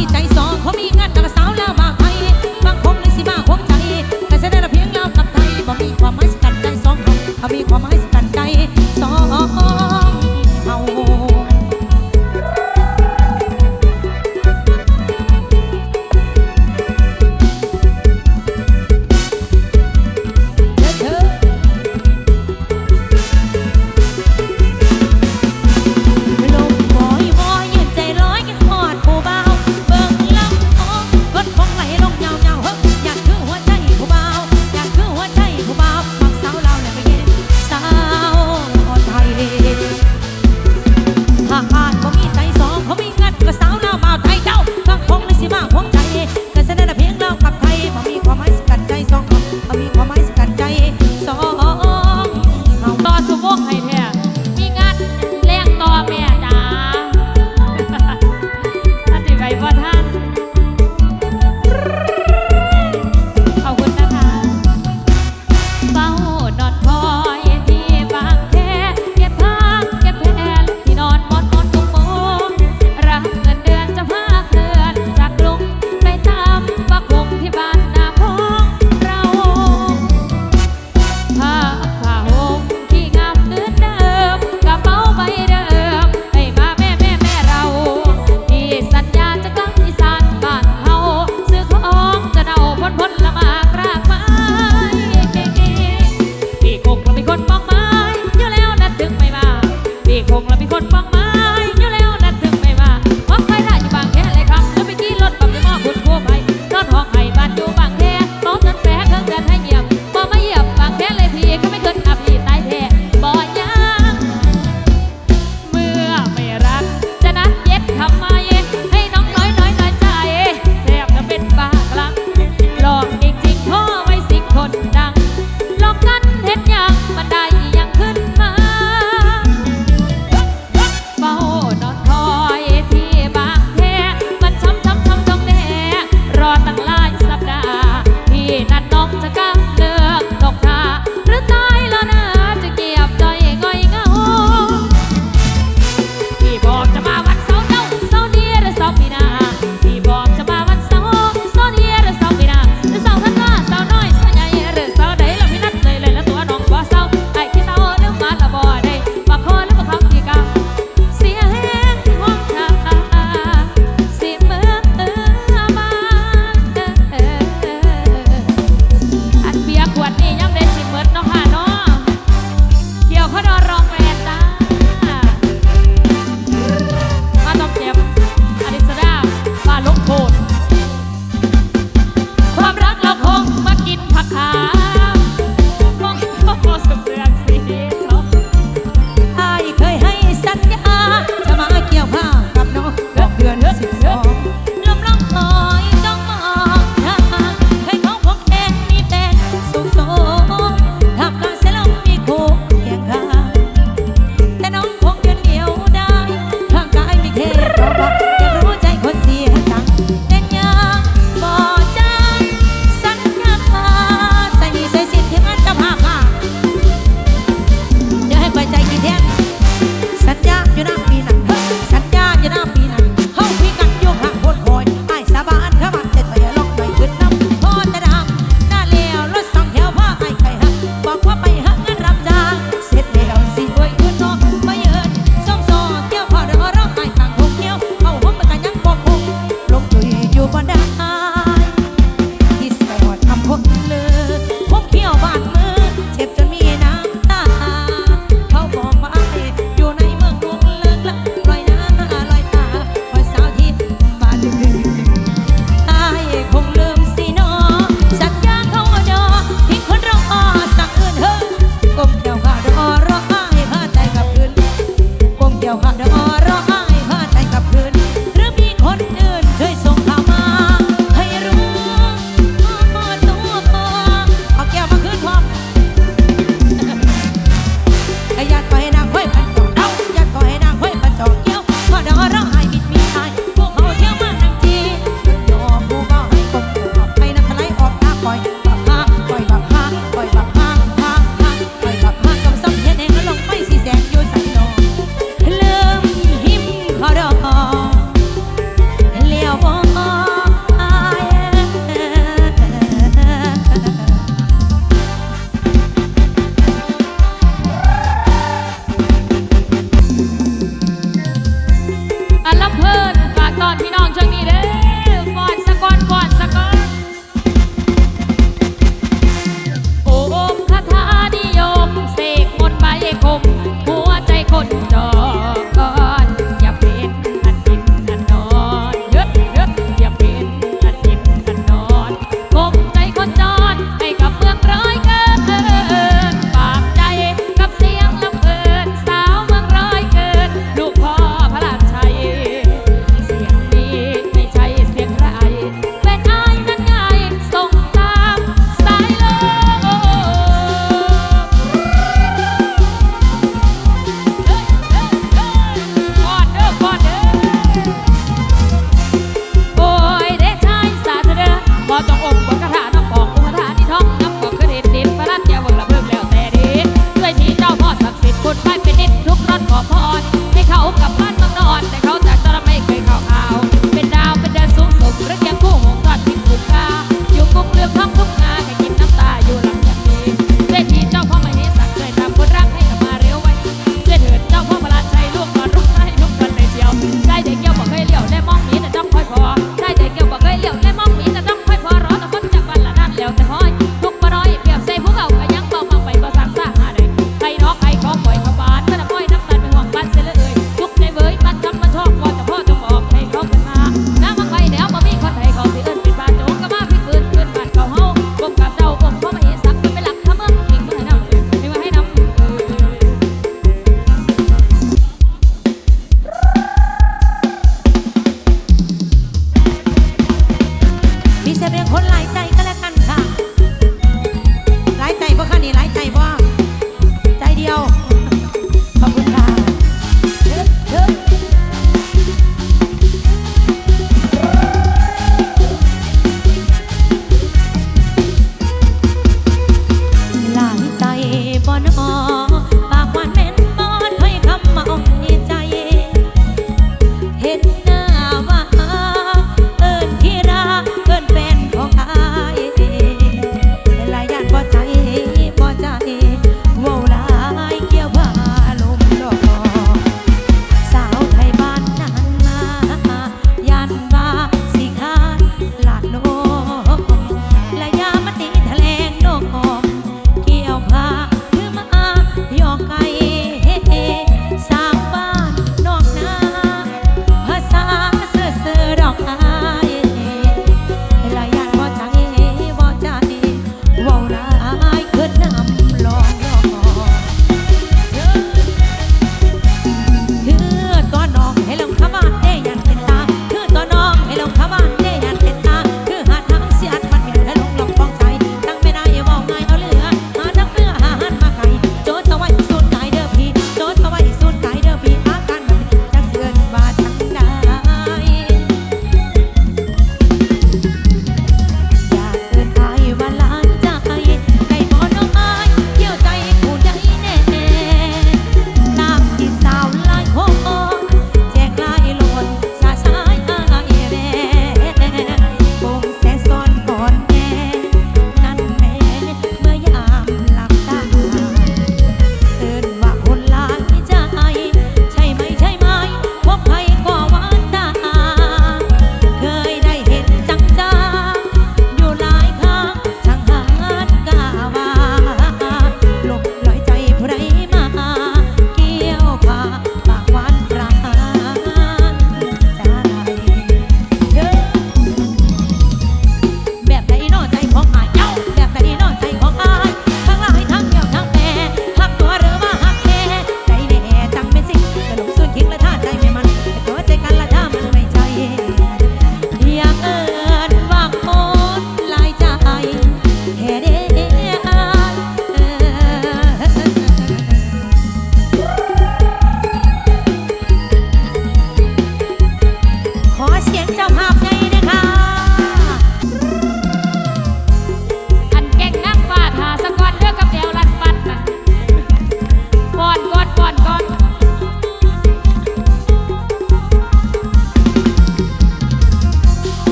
Itaí, Itaí,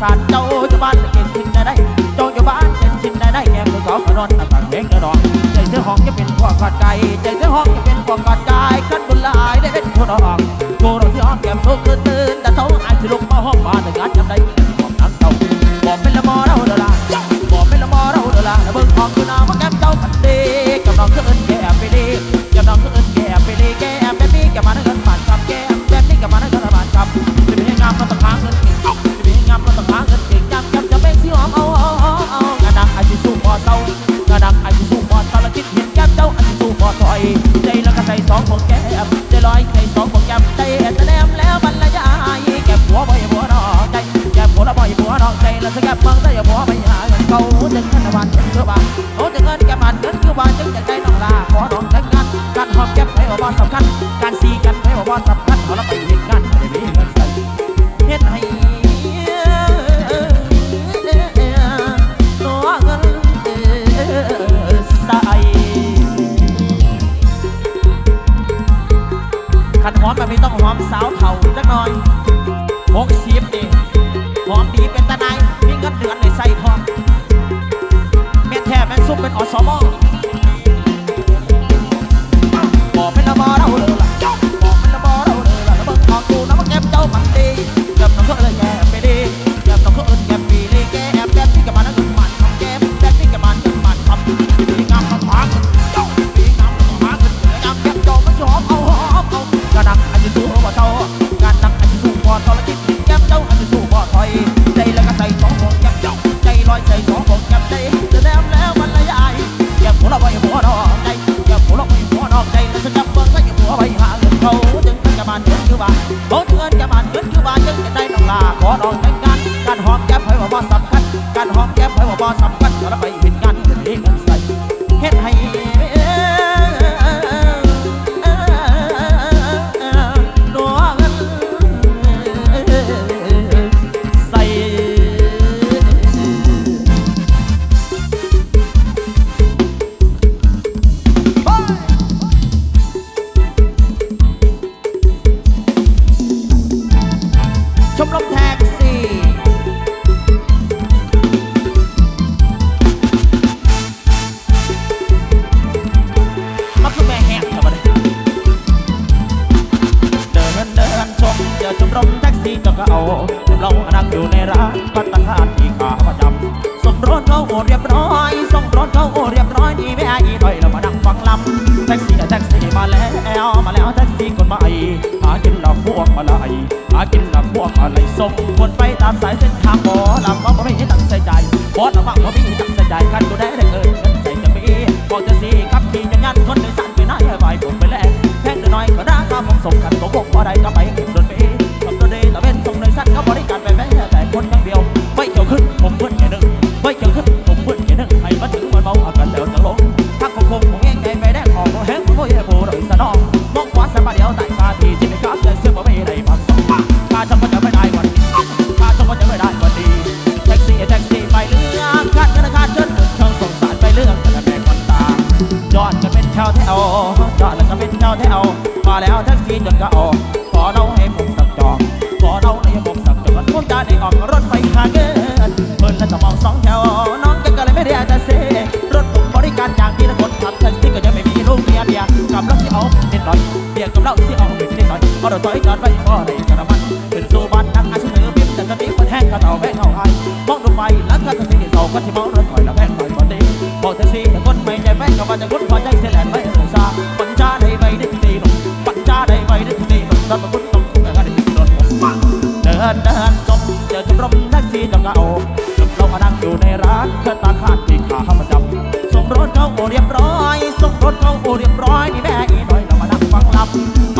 สานเจ้าจะบ้านเก่งชิมได้ได้เจ้าจะบ้านเก่งชิมได้ได้แง่ผู้สาวก็นอนต่างเพลงกระดองใจเสื้อห้องจะเป็นพวกกัดใจใจเสื้อห้องจะเป็นพวกกัดใจขั้นบนลายได้เป็นคนออกโกรธที่อ้อมแก้มโชคตื่นแต่เช้าอายสิลงมาห้องมานแต่งานจำได้ บ่สำคัญ การสีกันให้ว่สำคัญ ร้านปัตตาที่ขาประจำส่งรถเขาโอเรียบร้อยส่งรถเขาโอเรียบร้อยนี่แม่อีด้อยเรามานั่งฟังลำแท็กซี่แท็กซี่มาแล้วมาแล้วแท็กซี่คนใหม่หากินลับพวกมาไล่หากินลับพวกมาไล่ส่งคนไปตามสายเส้นทางบ่ลำว่าไม่ให้ตังใส่ใจบอสละว่าไม่ให้ตังใส่ใจขันกูได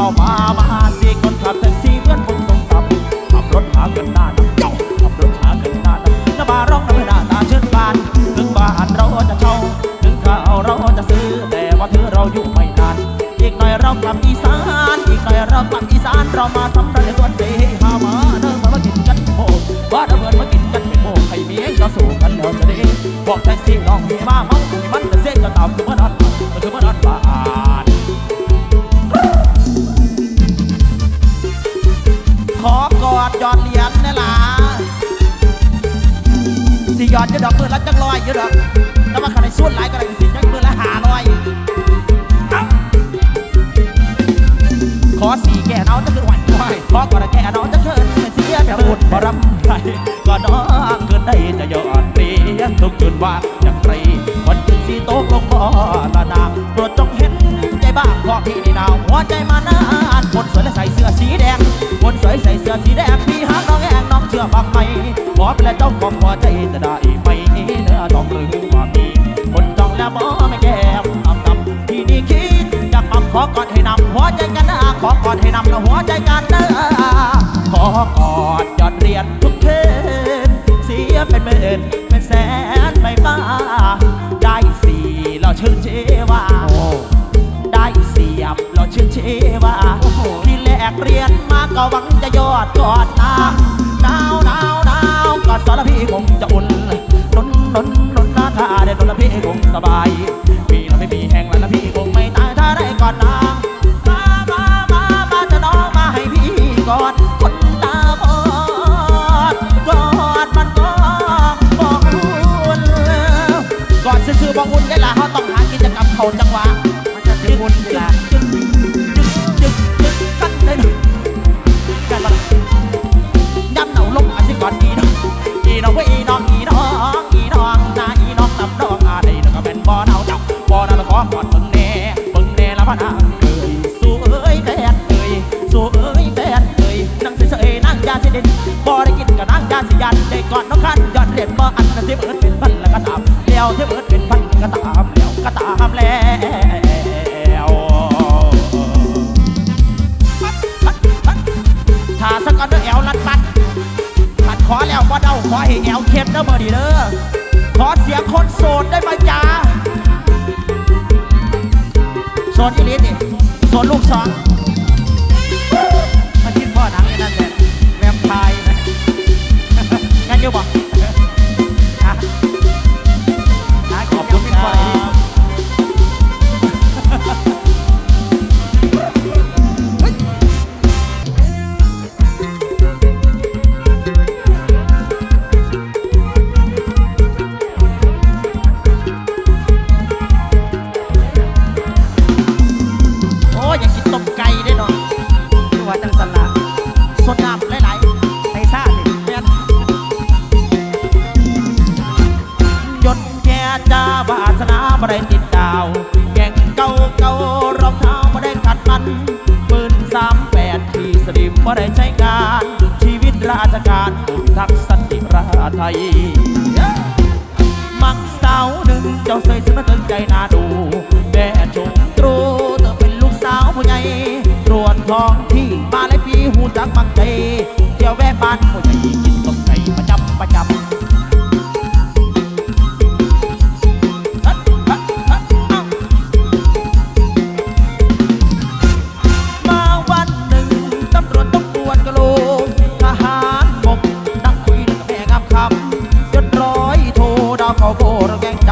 ามามาสี่คนขับแต่สีเพื่อนผมสงสับขับรถหาเงินหน้าดำขับรถหาเงินหน้าดน้ำมาร้องน้ำหน้าตาเชื่บาน ถึงบ้านเราจะเช่า ถึงข้าวเราจะซื้อ แต่ว่าเธอเราอยู่ไม่นาน อีกหน่อยเรากลับอีสาน อีกหน่อยเรากลับอีสานเรามาทำไรในสวนเฮ้หามาเดินมามากินกันโมกว่าเดินมากินกันโมกให้เมียเราสู้กันเล้จะได้บอกแท็กซี่น้องมีมาเมามันเส้นก็ตามคือมันอัด อกมือะจังลอยอยู่ดอกแต่ว่าขันในส่วนหลายก็ได้สิจังมือละหาลอยขอสี่แก่เอาจะคือไหวไหวขอกอดแก่เอาจะเกินเสียแบบบุญบารำไรก็น้องเกินได้จะยอดเรียนทุกจุดว่าอย่างไรวันที่สีโต๊ะลงบ่อละนางโปรดจงเห็นใจบ้างขอพี่นี่นาวหัวใจมานานคนสวยและใส่เสื้อสีแดงคนสวยใส่เสื้อสีแดงพี่หาน้องแองน้องเชื่อบ้างไหมขอเป็นเจ้าของหัวใจจะได้ไหม ขอกอดให้นำหัวใจกันนะขอกอดให้นำหัวใจกันนะขอกอดยอดเรียนทุกคืนเสียเป็นหมื่นเป็นแสนไม่มาได้สี่เราชื่นเชว่าได้เสียบเราชื่นเชว่าที่แลกเรียนมาก็หวังจะยอดกอดนาหนาวหนาวหนาวกอดสารพี่คงจะาจังหวะมันจะสิบุญเวลาจึ๊กจึ๊กจึ๊กจึ๊กกันได้หนึ่งกันละย้ำเหนาลงอาสิก่อนอีน้องอีน้องเว้ยอีน้องอีน้องอีน้องนาอีน้องลำน้องอาได้แล้วก็เป็นบ่อเนาจับบ่อเนาแล้วขอกอดเบิ่งแน่เบิ่งแน่ละพะนางเอ้ยสู้เอ้ยแฟนเอ้ยสู้เอ้ยแฟนเอ้ยนั่งเฉยๆนั่งยาสิเด่นบ่ได้กินกับนั่งยาสิยันได้ก่อนน้องคันยอดเรียนบ่อันนั้นสิเบิดเป็นพันแล้วก็ตามแล้วสิเบิดเป็นพันก็ตามแล้ว ก็ตามแล้วถ้าสักก่อนเด้อแอวลัดปัดขัดขอแล้วว่าเดาขอให้แอวเข้มเด้อเบอร์ดีเด้อขอเสียงคนโสดได้ไหมจ้าโสดอีลิสนี่โสดลูกสองมาคิดพ่อหนังไอ้นั่นแหละแวมไพร์นะงั้นอยู่บ่ สามแปดที่สลิมบ่ได้ใช้งาน ชีวิตราชการผู้พิทักสันติราไทย มักสาวหนึ่งเจ้าเสยสมาตึงใจน่าดูแม่ชมตรูเธอเป็นลูกสาวผู้ใหญ่ตรวจท้องที่มาหลายปีหูจักมักใจเที่ยวแวะบ้านผู้ใหญ่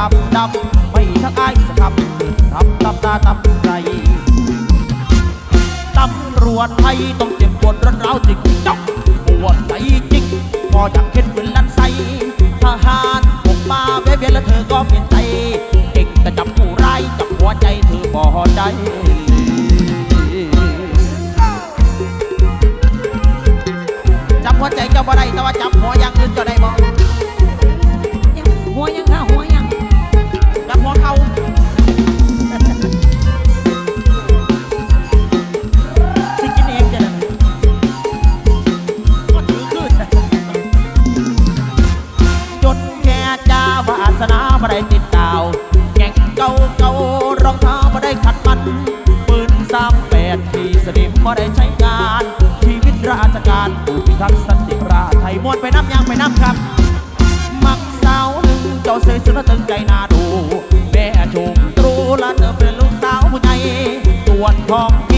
ดำดำไม่ทักอายสักคำทำตำตาตำใจตำรวจไทยต้องเจ็บปวดร้อนร้าวจริงจ้องปวดใจจริงพออยากเห็นเป็นลันไสทหารบกมาเวียนเวียนแล้วเธอก็เปลี่ยนใจเก่งแต่จับผู้ร้ายจับหัวใจเธอบ่ได้จับหัวใจเจ้าบ่ได้แต่ว่าจับหัวอย่างอื่นเจ้าได้บ่ ชการพิทักษ์สันติราษฎร์ไทยมวนไปน้ำยางไปน้ำครับ มักสาวหนึ่งเจ้าเสยสุดตึงใจนาดู แม่ชมตรูและเธอเป็นลูกสาวผู้ใหญ่ตรวจทอง